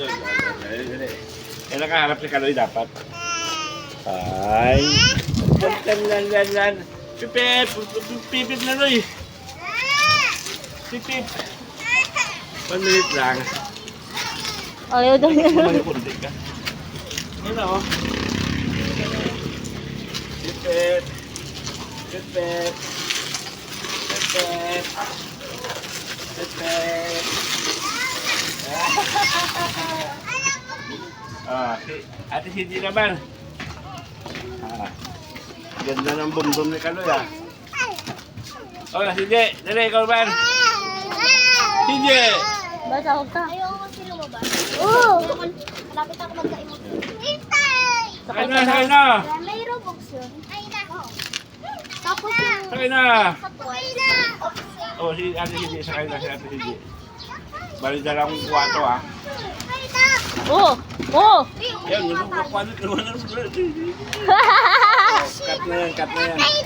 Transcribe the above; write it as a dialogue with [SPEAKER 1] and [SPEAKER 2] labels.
[SPEAKER 1] dali. Yan nakaharap si Kaloy dapat. Ay. Lan, lan, lan, lan. Pipip, pipip na Loy. Pipip. One minute lang.
[SPEAKER 2] Ayaw daw niya.
[SPEAKER 1] Kumain kunti ka. Yan o. Pipip. Pipip. Pipip. Pipip. Ah, si Ate Cindy naman. Ah. Ganda ng bumdum ni Kaloy ah. Oh, Cindy, dali ikaw naman. Cindy!
[SPEAKER 2] Ba, tawag ka?
[SPEAKER 3] Ayoko kasi lumabas.
[SPEAKER 2] Oo!
[SPEAKER 3] Malapit ako magkaimot.
[SPEAKER 1] Sakay na, sakay na!
[SPEAKER 3] May Robux yun. Ay na. Tapos yung...
[SPEAKER 1] Sakay na!
[SPEAKER 3] Ay na.
[SPEAKER 1] Oh, si Ate Cindy, sakay na si Ate Cindy. Bali dalawang kwarto ah.
[SPEAKER 3] Na.
[SPEAKER 2] Oo! Oo!
[SPEAKER 1] Yan, naman ang Cut na yan, cut na yan.
[SPEAKER 3] Na.